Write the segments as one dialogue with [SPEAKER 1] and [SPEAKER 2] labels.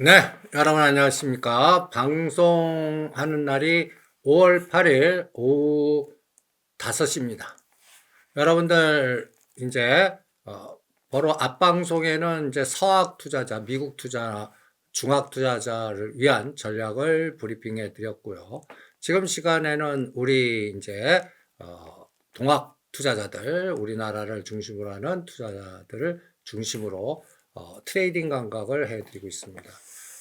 [SPEAKER 1] 네, 여러분 안녕하십니까. 방송하는 날이 5월 8일 오후 5시입니다. 여러분들, 이제, 어, 바로 앞방송에는 이제 서학 투자자, 미국 투자, 중학 투자자를 위한 전략을 브리핑해 드렸고요. 지금 시간에는 우리 이제, 어, 동학 투자자들, 우리나라를 중심으로 하는 투자자들을 중심으로 어, 트레이딩 감각을 해드리고 있습니다.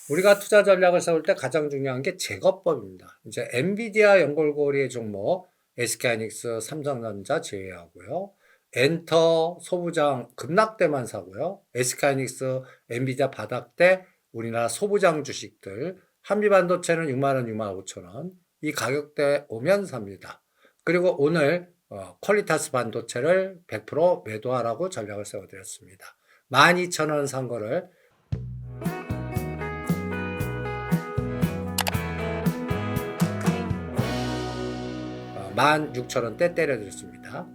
[SPEAKER 1] 우리가 투자 전략을 세울 때 가장 중요한 게 제거법입니다. 이제 엔비디아 연골고리의 종목, SK하이닉스, 삼성전자 제외하고요. 엔터, 소부장 급락대만 사고요. SK하이닉스, 엔비디아 바닥대, 우리나라 소부장 주식들, 한미반도체는 6만원, 6만 5천원. 이 가격대 오면 삽니다. 그리고 오늘 어, 퀄리타스 반도체를 100% 매도하라고 전략을 세워드렸습니다. 12,000원 산 거를 16,000원대 때려드렸습니다.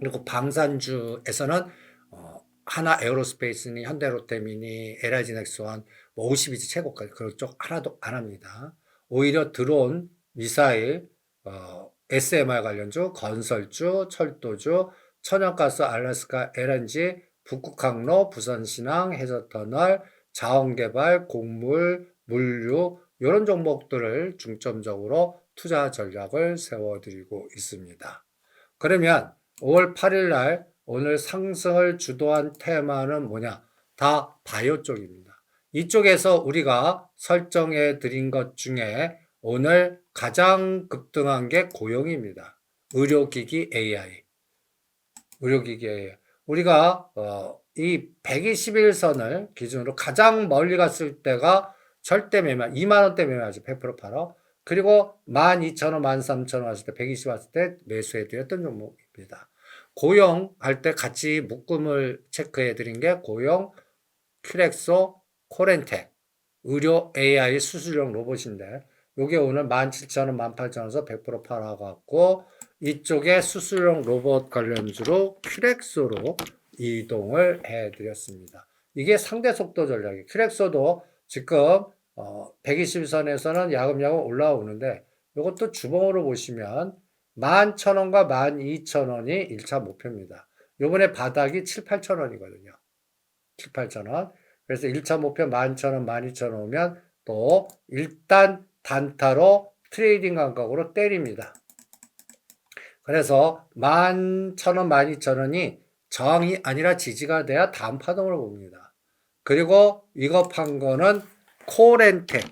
[SPEAKER 1] 그리고 방산주에서는 어, 하나 에어로스페이스니 현대로템이니 LIG넥스원 뭐 52지 최고까지 그런 쪽 하나도 안 합니다. 오히려 드론, 미사일, 어, SMR 관련주, 건설주, 철도주, 천연가스, 알래스카, LNG, 북극항로, 부산신항, 해저터널, 자원개발, 곡물, 물류 이런 종목들을 중점적으로 투자 전략을 세워드리고 있습니다. 그러면 5월 8일 날 오늘 상승을 주도한 테마는 뭐냐? 다 바이오 쪽입니다. 이쪽에서 우리가 설정해 드린 것 중에 오늘 가장 급등한 게 고용입니다. 의료기기 AI. 의료기기 AI. 우리가 어, 이 121선을 기준으로 가장 멀리 갔을 때가 절대 매매, 2만 원대 매매하죠. 100% 팔아. 그리고 12,000원, 13,000원 왔을 때, 120 왔을 때 매수해 드렸던 종목입니다. 고용 할 때 같이 묶음을 체크해 드린 게 고용, 큐렉소, 코렌텍, 의료 AI 수술용 로봇인데, 요게 오늘 17,000원, 18,000원에서 100% 팔아갖고, 이쪽에 수술용 로봇 관련주로 큐렉소로 이동을 해드렸습니다. 이게 상대 속도 전략이에요. 큐렉소도 지금 어, 120선에서는 야금야금 올라오는데 이것도 주봉으로 보시면 11,000원과 12,000원이 1차 목표입니다. 요번에 바닥이 7, 8,000원이거든요. 7, 8,000원. 그래서 1차 목표 11,000원, 12,000원 오면 또 일단 단타로 트레이딩 감각으로 때립니다. 그래서 11,000원, 12,000원이 저항이 아니라 지지가 돼야 다음 파동으로 봅니다. 그리고 판 거는 코렌텍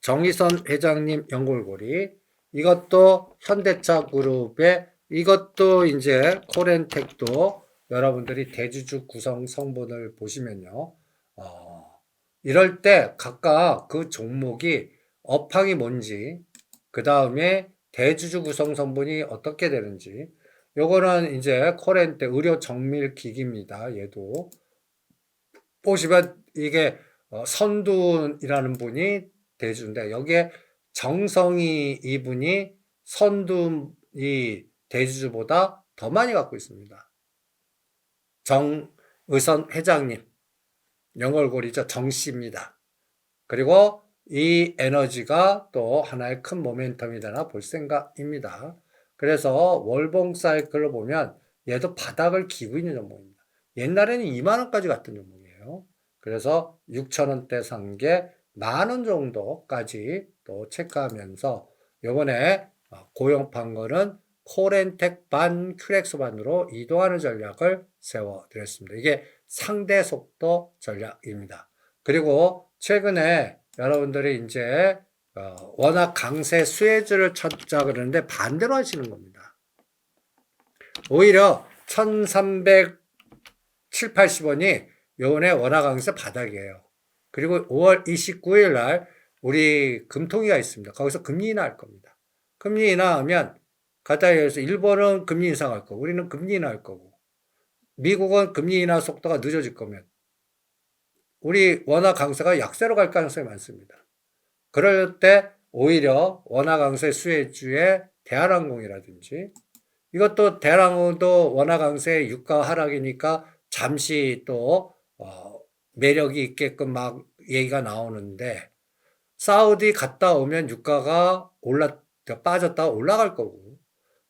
[SPEAKER 1] 정의선 회장님 연골고리 이것도 현대차 그룹의 이것도 이제 코렌텍도 여러분들이 대주주 구성 성분을 보시면요. 어, 이럴 때 각각 그 종목이 업황이 뭔지 그 다음에 대주주 구성 성분이 어떻게 되는지 요거는 이제 코렌테 의료 정밀 기기입니다. 얘도 보시면 이게 어, 선둔이라는 분이 대주인데 여기에 정성이 이분이 선둔이 대주주보다 더 많이 갖고 있습니다. 정의선 회장님 영월골이죠. 정씨입니다. 그리고 이 에너지가 또 하나의 큰 모멘텀이 되나 볼 생각입니다. 그래서 월봉 사이클을 보면 얘도 바닥을 기고 있는 종목입니다. 옛날에는 2만 원까지 갔던 종목이에요. 그래서 6천원대 산 게 만 원 정도까지 또 체크하면서 요번에 고용 판 거는 코렌텍 반, 큐렉스 반으로 이동하는 전략을 세워드렸습니다. 이게 상대 속도 전략입니다. 그리고 최근에 여러분들이 이제 어, 워낙 강세 수혜주를 찾자 그러는데 반대로 하시는 겁니다. 오히려 1300, 7, 80원이 요번에 워낙 강세 바닥이에요. 그리고 5월 29일 날 우리 금통위가 있습니다. 거기서 금리 인하할 겁니다. 금리 인하하면 가다에서 일본은 금리 인상할 거고 우리는 금리 인하할 거고 미국은 금리 인하 속도가 늦어질 거면 우리 원화 강세가 약세로 갈 가능성이 많습니다. 그럴 때 오히려 원화 강세 수혜주의 대한항공이라든지 이것도 대한항공도 원화 강세 유가 하락이니까 잠시 또 어, 매력이 있게끔 막 얘기가 나오는데 사우디 갔다 오면 유가가 올라 빠졌다가 올라갈 거고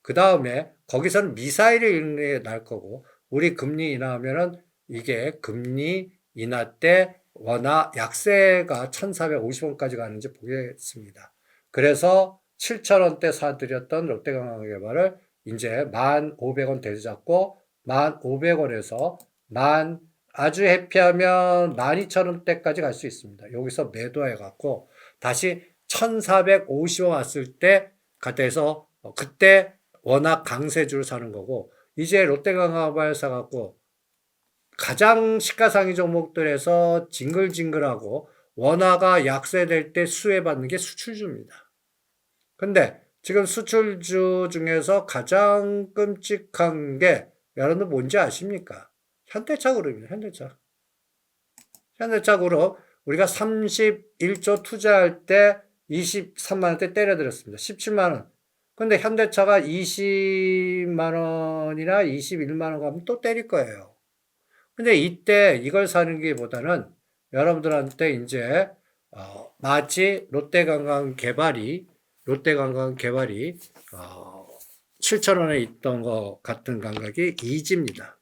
[SPEAKER 1] 그 다음에 거기서는 미사일이 날 거고 우리 금리 인하하면은 이게 금리 인하 때 워낙 약세가 1,450원까지 가는지 보겠습니다. 그래서 7,000원대 사들였던 롯데관광개발을 이제 1,500원 대잡고 1,500원에서 만 아주 해피하면 12,000원대까지 갈 수 있습니다. 여기서 매도해 갖고 다시 1,450원 왔을 때 가대서 어, 그때 워낙 강세주를 사는 거고 이제 롯데관광개발 사갖고 가장 시가상위 종목들에서 징글징글하고 원화가 약세될 때 수혜받는 게 수출주입니다. 근데 지금 수출주 중에서 가장 끔찍한 게 여러분들 뭔지 아십니까? 현대차 그룹입니다. 현대차. 현대차 그룹 우리가 31조 투자할 때 23만 원대 때려드렸습니다. 17만 원. 근데 현대차가 20만 원이나 21만 원 가면 또 때릴 거예요. 근데 이때 이걸 사는 게 보다는 여러분들한테 이제 어, 마치 롯데관광 개발이 롯데관광 개발이 어, 7천 원에 있던 것 같은 감각이 이지입니다.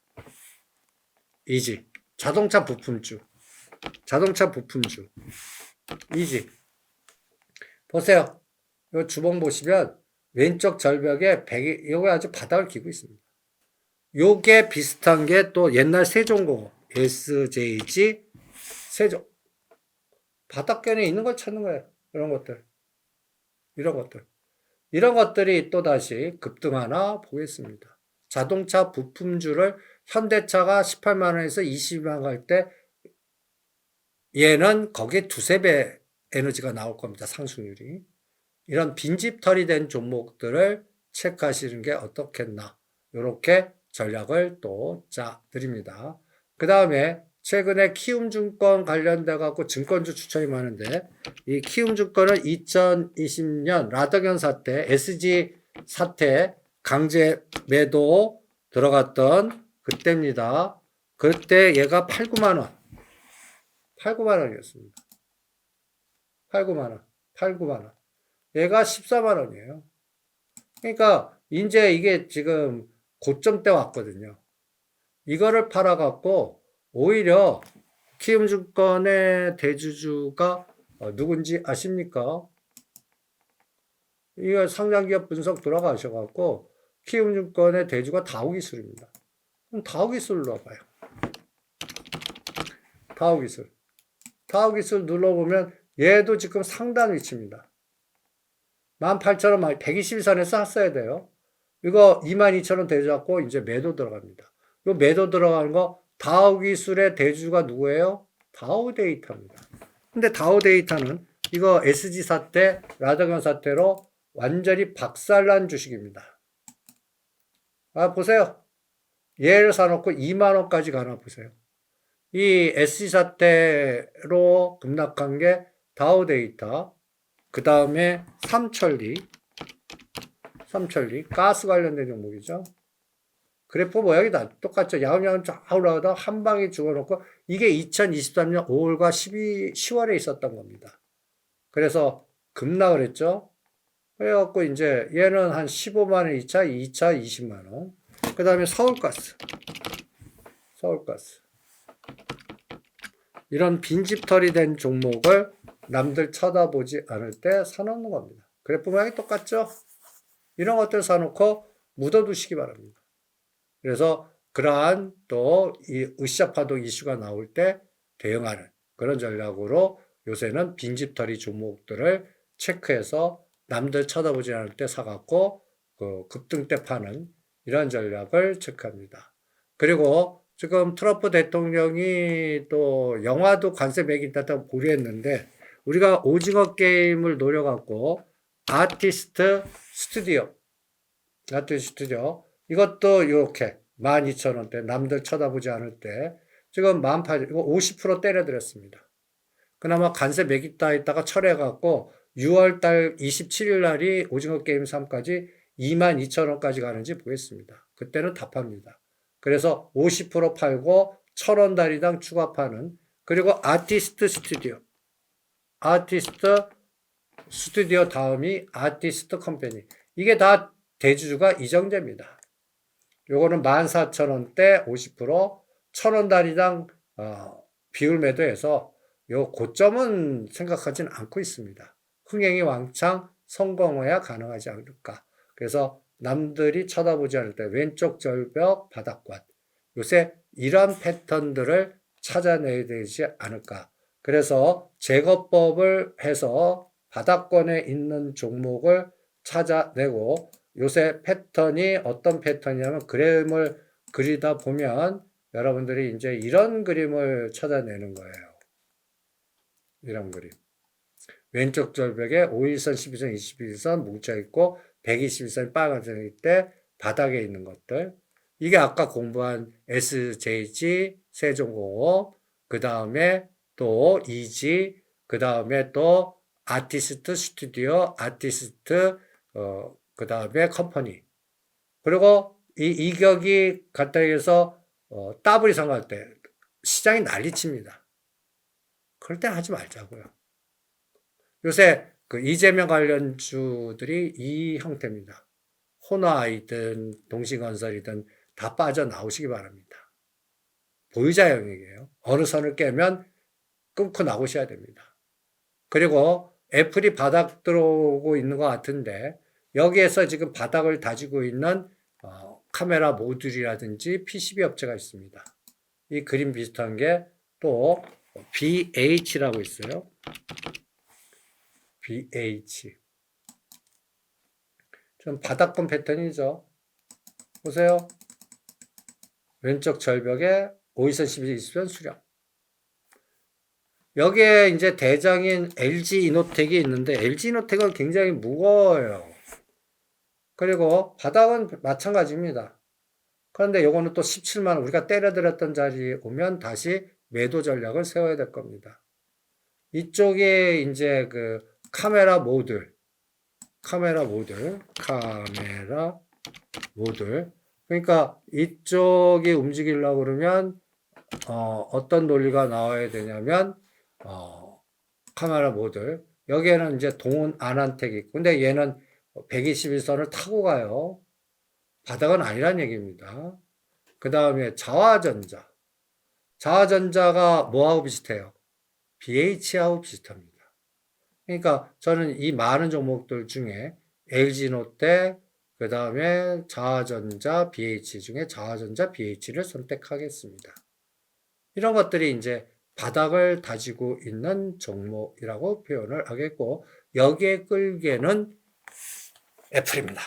[SPEAKER 1] 이지 자동차 부품주 자동차 부품주 이지 보세요. 이 주봉 보시면 왼쪽 절벽에 백이 이거 아주 바닥을 기고 있습니다. 요게 비슷한 게 또 옛날 세종고 SJG 세종 바닥견에 있는 걸 찾는 거예요. 이런 것들. 이런 것들. 이런 것들이 또 다시 급등하나 보겠습니다. 자동차 부품주를 현대차가 18만 원에서 20만 원갈때 얘는 거기에 두세 배 에너지가 나올 겁니다. 상승률이. 이런 빈집털이 된 종목들을 체크하시는 게 어떻겠나. 이렇게 전략을 또 짜 드립니다. 그 다음에 최근에 키움증권 관련돼 갖고 증권주 추천이 많은데 이 키움증권은 2020년 라더견 사태, SG 사태 강제 매도 들어갔던 그때입니다. 그때 얘가 8, 9만 원. 8, 9만 원이었습니다. 8, 9만 원. 8, 9만 원. 얘가 14만 원이에요. 그러니까 이제 이게 지금 고점대 왔거든요. 이거를 팔아 갖고 오히려 키움증권의 대주주가 어, 누군지 아십니까? 이거 상장기업 분석 들어가셔갖고 키움증권의 대주가 다우기술입니다. 그럼 다우기술 눌러봐요. 다우기술. 다우기술 눌러보면 얘도 지금 상단 위치입니다. 18,000원, 121선에서 샀어야 돼요. 이거 22,000원 대주잡고 이제 매도 들어갑니다. 이 매도 들어가는 거 다우 기술의 대주가 누구예요? 다우 데이터입니다. 근데 다우 데이터는 이거 SG 사태, 라더견 사태로 완전히 박살난 주식입니다. 아, 보세요. 얘를 사놓고 2만 원까지 가나 보세요. 이 SG 사태로 급락한 게 다우 데이터, 그 다음에 삼천리, 삼천리, 가스 관련된 종목이죠. 그래프 모양이 다 똑같죠. 야금야금 쫙 올라가다 한 방에 죽어놓고 이게 2023년 5월과 12, 10월에 있었던 겁니다. 그래서 급락을 했죠. 그래갖고 이제 얘는 한 15만 원 2차, 2차 20만 원. 그 다음에 서울가스. 서울가스. 이런 빈집털이 된 종목을 남들 쳐다보지 않을 때 사놓는 겁니다. 그래프 모양이 똑같죠? 이런 것들 사놓고 묻어두시기 바랍니다. 그래서 그러한 또 이 으쌰 파동 이슈가 나올 때 대응하는 그런 전략으로 요새는 빈집털이 종목들을 체크해서 남들 쳐다보지 않을 때 사갖고 그 급등 때 파는 이런 전략을 체크합니다. 그리고 지금 트럼프 대통령이 또 영화도 관세 매긴다고 보류했는데 우리가 오징어 게임을 노려갖고 아티스트 스튜디오 아티스트 스튜디오 이것도 이렇게 12,000원대 남들 쳐다보지 않을 때 지금 18,000원 이거 50% 때려드렸습니다. 그나마 관세 매기다 했다가 철회해갖고 6월달 27일 날이 오징어 게임 3까지 22,000원까지 가는지 보겠습니다. 그때는 답합니다. 그래서 50% 팔고 1,000원 달이당 추가 파는 그리고 아티스트 스튜디오 아티스트 스튜디오 다음이 아티스트 컴퍼니. 이게 다 대주주가 이정재입니다. 요거는 14,000원대 50%, 1,000원다리당 어, 비율 매도해서 요 고점은 생각하진 않고 있습니다. 흥행이 왕창 성공해야 가능하지 않을까. 그래서 남들이 쳐다보지 않을 때 왼쪽 절벽 바닥권. 요새 이런 패턴들을 찾아내야 되지 않을까. 그래서 제거법을 해서 바닥권에 있는 종목을 찾아내고 요새 패턴이 어떤 패턴이냐면 그림을 그리다 보면 여러분들이 이제 이런 그림을 찾아내는 거예요. 이런 그림. 왼쪽 절벽에 5일선, 12선, 21선 뭉쳐 있고 121선이 빨간색일 때 바닥에 있는 것들. 이게 아까 공부한 SJG, 세종공업, 그 다음에 또 EG, 그 다음에 또 아티스트 스튜디오, 아티스트, 어, 그 다음에 컴퍼니. 그리고 이 이격이 갖다 해서 어, 더블 이 상 할 때 시장이 난리칩니다. 그럴 때 하지 말자고요. 요새 그 이재명 관련주들이 이 형태입니다. 호나이든 동신건설이든 다 빠져나오시기 바랍니다. 보유자 영역이에요. 어느 선을 깨면 끊고 나오셔야 됩니다. 그리고 애플이 바닥 들어오고 있는 것 같은데 여기에서 지금 바닥을 다지고 있는 어, 카메라 모듈이라든지 PCB 업체가 있습니다. 이 그림 비슷한 게 또 BH라고 있어요. BH. 좀 바닥권 패턴이죠. 보세요. 왼쪽 절벽에 5일선 12선 수렴. 여기에 이제 대장인 LG 이노텍이 있는데 LG 이노텍은 굉장히 무거워요. 그리고 바닥은 마찬가지입니다. 그런데 요거는 또 17만 원 우리가 때려들었던 자리에 오면 다시 매도 전략을 세워야 될 겁니다. 이쪽에 이제 그 카메라 모듈, 카메라 모듈, 카메라 모듈. 그러니까 이쪽이 움직이려고 그러면 어, 어떤 논리가 나와야 되냐면 어, 카메라 모듈. 여기에는 이제 동은 안한택이 있고, 근데 얘는 121선을 타고 가요. 바닥은 아니란 얘기입니다. 그 다음에 자화전자. 자화전자가 뭐하고 비슷해요? BH하고 비슷합니다. 그러니까 저는 이 많은 종목들 중에 LG노태, 그 다음에 자화전자, BH 중에 자화전자, BH를 선택하겠습니다. 이런 것들이 이제 바닥을 다지고 있는 종목이라고 표현을 하겠고, 여기에 끌게는 애플입니다.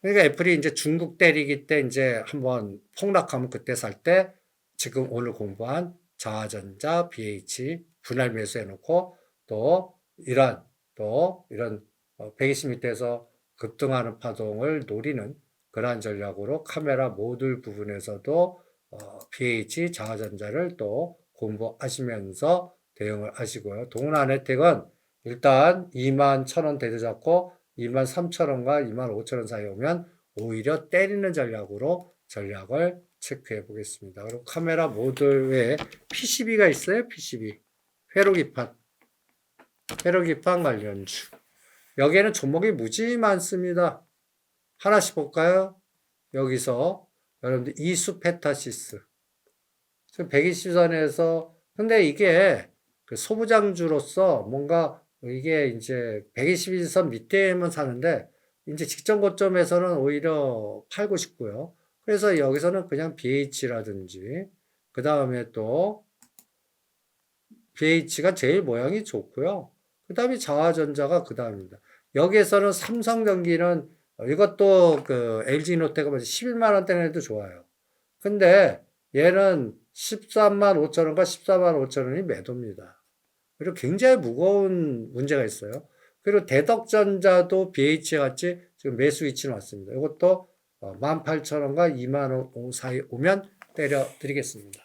[SPEAKER 1] 그러니까 애플이 이제 중국 때리기 때 이제 한번 폭락하면 그때 살 때 지금 오늘 공부한 자화전자, BH 분할 매수해 놓고 또 이런 또 이런 120m에서 급등하는 파동을 노리는 그러한 전략으로 카메라 모듈 부분에서도 어, BH 자화전자를 또 공부하시면서 대응을 하시고요. 동안 혜택은 일단 2만 1,000원 대대 잡고 2만 3천원과 2만 5천원 사이 오면 오히려 때리는 전략으로 전략을 체크해 보겠습니다. 그리고 카메라 모듈 외에 PCB가 있어요. PCB. 회로기판. 회로기판 관련주. 여기에는 종목이 무지 많습니다. 하나씩 볼까요? 여기서 여러분들 이수페타시스. 지금 120선에서 근데 이게 그 소부장주로서 뭔가 이게 이제 121선 밑에만 사는데 이제 직전 고점에서는 오히려 팔고 싶고요. 그래서 여기서는 그냥 BH라든지 그 다음에 또 BH가 제일 모양이 좋고요. 그 다음에 자화전자가 그 다음입니다. 여기에서는 삼성전기는 이것도 그 LG노태가 11만 원대는 도 좋아요. 근데 얘는 13만 5천 원과 14만 5천 원이 매도입니다. 그리고 굉장히 무거운 문제가 있어요. 그리고 대덕전자도 BH 같이 지금 매수 위치는 왔습니다. 이것도 18,000원과 2만 원 사이 오면 때려 드리겠습니다.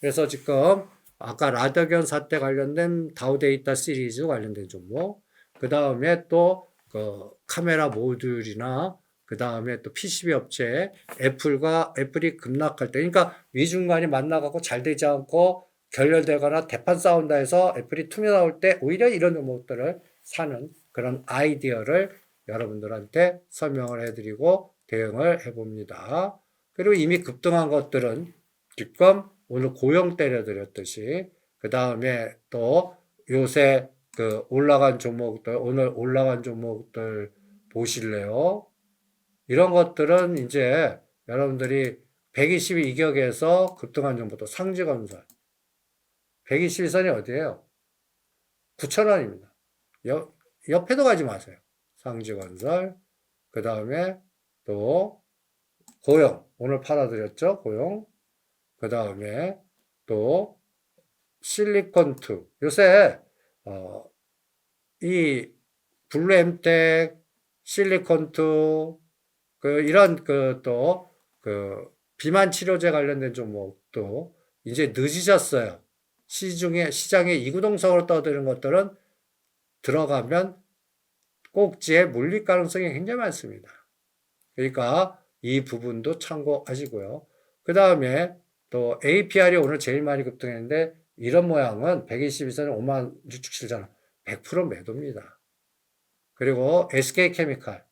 [SPEAKER 1] 그래서 지금 아까 라더견 사태 관련된 다우데이터 시리즈 관련된 종목, 그 다음에 또 그 카메라 모듈이나 그 다음에 또 PCB 업체 애플과 애플이 급락할 때, 그러니까 위중간이 만나갖고 잘 되지 않고 결렬되거나 대판 싸운다 해서 애플이 투명 나올 때 오히려 이런 종목들을 사는 그런 아이디어를 여러분들한테 설명을 해드리고 대응을 해봅니다. 그리고 이미 급등한 것들은 지금 오늘 고용 때려드렸듯이 그 다음에 또 요새 그 올라간 종목들 오늘 올라간 종목들 보실래요? 이런 것들은 이제 여러분들이 122 이격에서 급등한 종목도 상지건설 122선이 어디예요? 9,000원입니다. 옆, 옆에도 가지 마세요. 상지건설 그 다음에 또 고용 오늘 팔아드렸죠 고용 그 다음에 또 실리콘2 요새 어, 이 블루엠텍 실리콘2 그 이런 그또그 비만 치료제 관련된 종목도 이제 늦으셨어요. 시중에 시장에 이구동성으로 떠드는 것들은 들어가면 꼭지에 물릴 가능성이 굉장히 많습니다. 그러니까 이 부분도 참고하시고요. 그 다음에 또 APR이 오늘 제일 많이 급등했는데 이런 모양은 122선은 5만 667잖아. 100% 매도입니다. 그리고 SK 케미칼.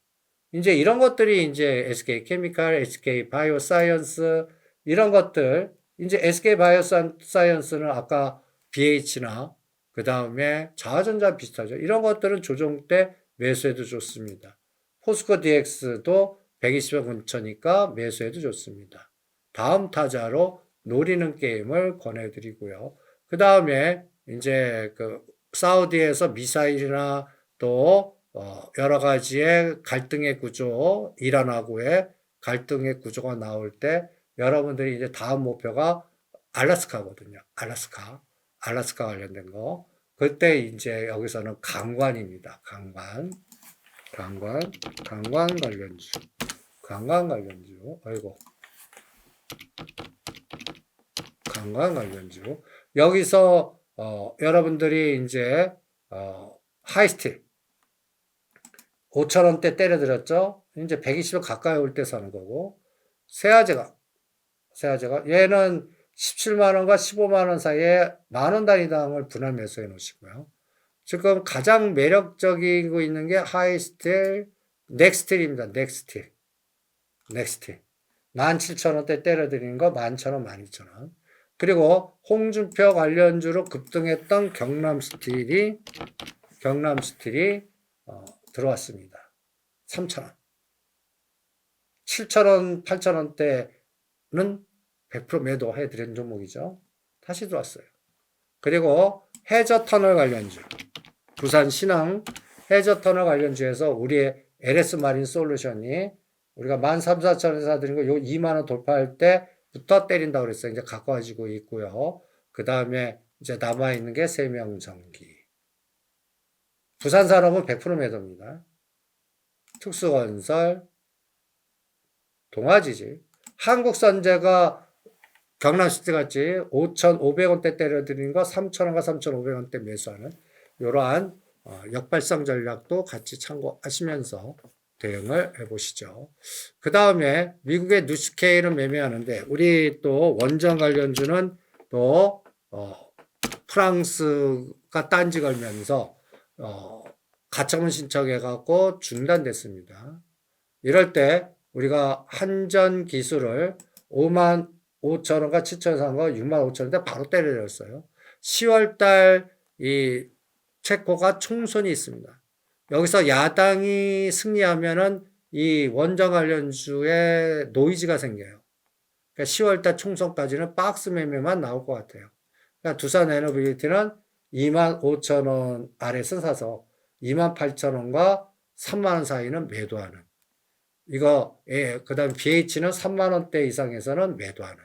[SPEAKER 1] 이제 이런 것들이 이제 SK 케미칼, SK 바이오 사이언스 이런 것들 이제 SK 바이오 사이언스는 아까 BH나 그 다음에 자화전자 비슷하죠. 이런 것들은 조정 때 매수해도 좋습니다. 포스코 DX도 120원 근처니까 매수해도 좋습니다. 다음 타자로 노리는 게임을 권해드리고요. 그 다음에 이제 그 사우디에서 미사일이나 또 어, 여러 가지의 갈등의 구조, 이란하고의 갈등의 구조가 나올 때 여러분들이 이제 다음 목표가 알라스카거든요. 알라스카. 알라스카 관련된 거. 그때 이제 여기서는 강관입니다. 강관. 강관. 강관 관련주. 강관 관련주. 아이고. 강관 관련주. 여기서 어, 여러분들이 이제 어, 하이스틸 5천원대 때려드렸죠. 이제 120을 가까이 올 때 사는 거고 세아제가 세아제가 얘는 17만원과 15만원 사이에 만원 단위당을 분할 매수해 놓으시고요. 지금 가장 매력적이고 있는 게 하이스틸, 넥스틸입니다. 넥스틸. 넥스틸. 17,000원대 때려드리는 거 11,000원, 12,000원. 그리고 홍준표 관련주로 급등했던 경남스틸이 경남스틸이 어, 들어왔습니다. 3,000원. 7,000원, 8,000원대는 100% 매도해 드린 종목이죠. 다시 들어왔어요. 그리고 해저터널 관련주. 부산 신항 해저터널 관련주에서 우리의 LS 마린 솔루션이 우리가 13,400원에 사드린 거 요 2만원 돌파할 때 부터 때린다고 그랬어요. 이제 가까워지고 있고요. 그 다음에 이제 남아있는 게 세명전기. 부산 산업은 100% 매도입니다. 특수건설, 동아지지. 한국선제가 경남시티 같이 5,500원대 때려드리는 거 3,000원과 3,500원대 매수하는 이러한 어, 역발상 전략도 같이 참고하시면서 대응을 해보시죠. 그 다음에 미국의 뉴스케일은 매매하는데 우리 또 원전 관련주는 또 어, 프랑스가 딴지 걸면서 어, 가처분 신청해갖고 중단됐습니다. 이럴 때 우리가 한전 기술을 5만 5천 원과 7천 원 산거 6만 5천 원대 바로 때려줬어요. 10월 달 이 체코가 총선이 있습니다. 여기서 야당이 승리하면은 이 원전 관련주에 노이즈가 생겨요. 그러니까 10월 달 총선까지는 박스 매매만 나올 것 같아요. 그러니까 두산 에너빌리티는 2만 5천 원 아래서 사서 2만 8천 원과 3만 원 사이는 매도하는. 이거, 예, 그 다음 BH는 3만 원대 이상에서는 매도하는.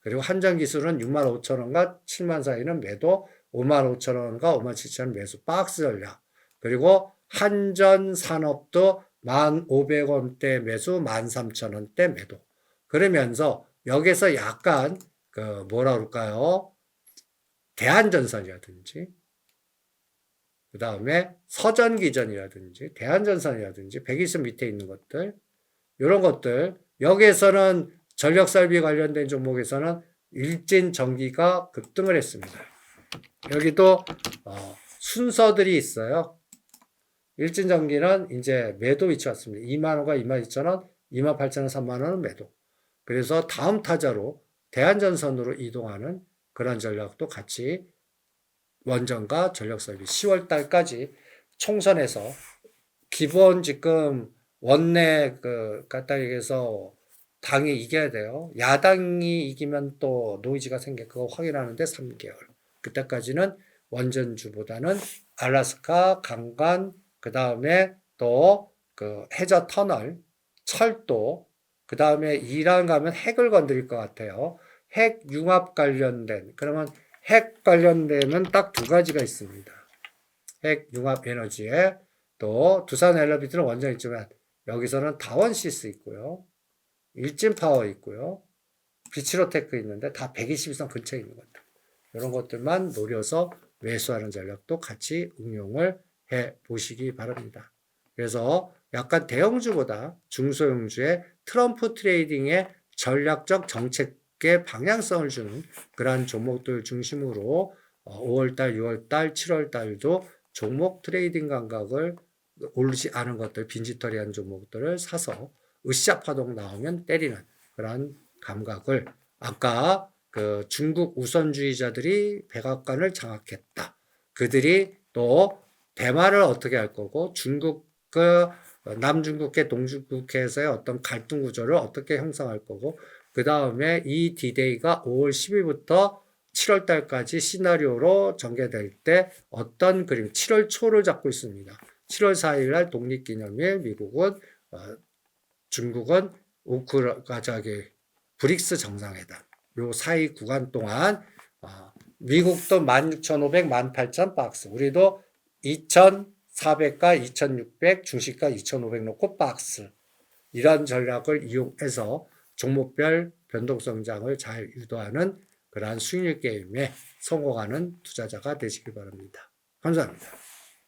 [SPEAKER 1] 그리고 한전 기술은 6만 5천 원과 7만 사이는 매도, 5만 5천 원과 5만 7천 원 매수 박스 전략. 그리고 한전 산업도 1만 500원대 매수, 1만 3천 원대 매도. 그러면서 여기서 약간 그 뭐라 그럴까요? 대한전선이라든지 그 다음에 서전기전이라든지 대한전선이라든지 120 밑에 있는 것들 이런 것들 여기에서는 전력설비 관련된 종목에서는 일진 전기가 급등을 했습니다. 여기도 어, 순서들이 있어요. 일진 전기는 이제 매도 위치 왔습니다. 2만 원과 2만 2천 원, 2만 8천 원, 3만 원은 매도. 그래서 다음 타자로 대한전선으로 이동하는 그런 전략도 같이 원전과 전력 설비 10월 달까지 총선에서 기본 지금 원내 그 갖다 얘기해서 당이 이겨야 돼요. 야당이 이기면 또 노이즈가 생겨 그거 확인하는데 3개월. 그때까지는 원전주보다는 알라스카, 강간, 그 다음에 또 그 해저 터널, 철도, 그 다음에 이란 가면 핵을 건드릴 것 같아요. 핵 융합 관련된 그러면 핵 관련되면 딱 두 가지가 있습니다. 핵 융합 에너지에 또 두산 엘리베이터는 원전 있지만 여기서는 다원시스 있고요. 일진 파워 있고요. 비치로테크 있는데 다 120 이상 근처에 있는 것들. 이런 것들만 노려서 매수하는 전략도 같이 응용을 해 보시기 바랍니다. 그래서 약간 대형주보다 중소형주의 트럼프 트레이딩의 전략적 정책의 방향성을 주는 그러한 종목들 중심으로 5월달, 6월달, 7월달도 종목 트레이딩 감각을 오르지 않은 것들, 빈지털이한 종목들을 사서 으쌰 파동 나오면 때리는 그런 감각을 아까 그 중국 우선주의자들이 백악관을 장악했다. 그들이 또 대만을 어떻게 할 거고 중국 그 남중국해 동중국해에서의 어떤 갈등 구조를 어떻게 형성할 거고 그 다음에 이 디데이가 5월 10일부터 7월 달까지 시나리오로 전개될 때 어떤 그림 7월 초를 잡고 있습니다. 7월 4일 날 독립기념일 미국은 어, 중국은 우크라 저기 브릭스 정상회담 요 사이 구간 동안 어, 미국도 16,500, 18,000 박스 우리도 2,400과 2,600 중시가 2,500 놓고 박스 이런 전략을 이용해서 종목별 변동성장을 잘 유도하는 그러한 수익률 게임에 성공하는 투자자가 되시기 바랍니다. 감사합니다.